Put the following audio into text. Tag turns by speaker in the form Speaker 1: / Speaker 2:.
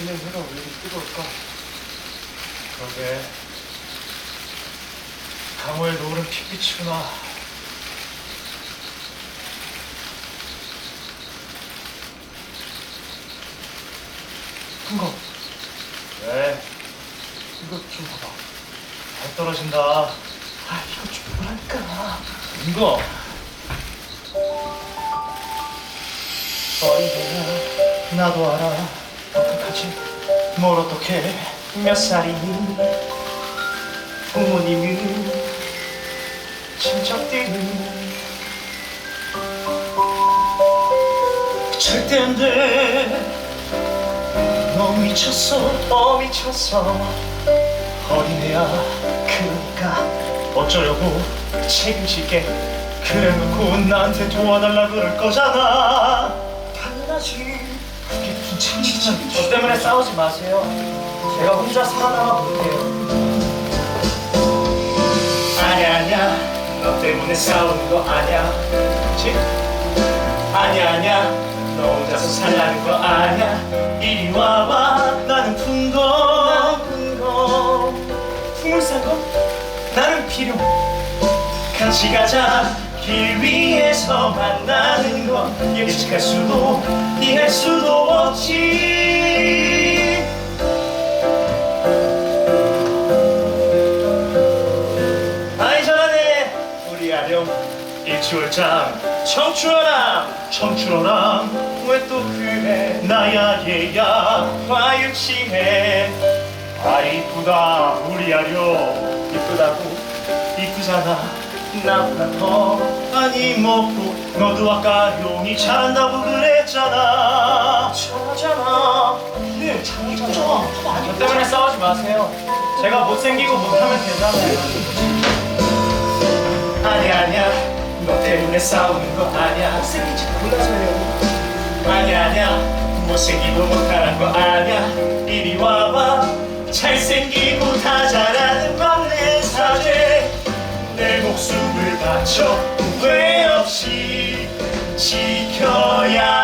Speaker 1: 이 냄새가 왜 이렇게 뜨거울까? 그러게. 강호의 노을은 핏빛이구나. 큰거. 왜? 이거 좀 봐봐. 잘 떨어진다. 아 이거 좀 뭐랄까? 이거. 어린애야 나도 알아 하지 뭘 어떡해? 몇 살이니? 부모님은 친척들은 절대 안돼. 너무 미쳤어 어 미쳤어. 어린애야 그러니까 어쩌려고 책임질게 그래놓고 나한테 도와달라 그럴 거잖아. 그게 무슨 책임이야
Speaker 2: 저 때문에 싸우지 마세요. 제가 혼자 살아남아 볼게요.
Speaker 1: 아니야 아니야. 너 때문에 싸우는 거 아니야. 그치? 아니야 아니야. 너 혼자서 살라는 거 아니야. 이리 와봐. 나는 푼거 푼거 풍물 싼거? 나는 필요. 같이 가자 길 위에서 만나는 건 예측할 수도 이해할 수도 없지. 아이 잘하네 우리 아령 일치월장 청춘어랑 청춘어랑 왜 또 그래 나야 얘야 화유치해. 아 이쁘다 우리 아령. 이쁘다고? 이쁘잖아 나보다 더 많이 먹고 너도 아까 용이 잘한다고 그랬잖아. 잘하잖아. 그래 잘하잖아.
Speaker 2: 저 때문에 싸우지 마세요. 제가 못생기고 못하면 되잖아요.
Speaker 1: 아니야 아니야. 너 때문에 싸우는 거 아니야. 못생긴지 몰라서요. 아니야 아니야. 못생기고 못하는 거 아니야. 이리 와봐 바쳐 후회 없이 지켜야